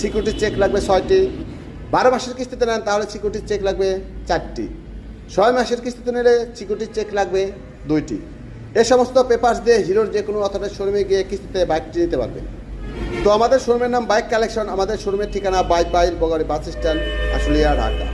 Security check লাগবে ছয়টি। বারো মাসের কিস্তিতে নেন, তাহলে সিকিউরিটি চেক লাগবে চারটি। ছয় মাসের কিস্তিতে নিলে সিকিউরিটি চেক লাগবে দুইটি। এ সমস্ত পেপার্স দিয়ে হিরোর যে কোনো অথবা শোরুমে গিয়ে কিস্তিতে বাইকটি নিতে পারবে। তো আমাদের শোরুমের নাম বাইক কালেকশন, আমাদের শোরুমের ঠিকানা বাইক বাইল বগারি বাস স্ট্যান্ড, আশুলিয়া, ঢাকা।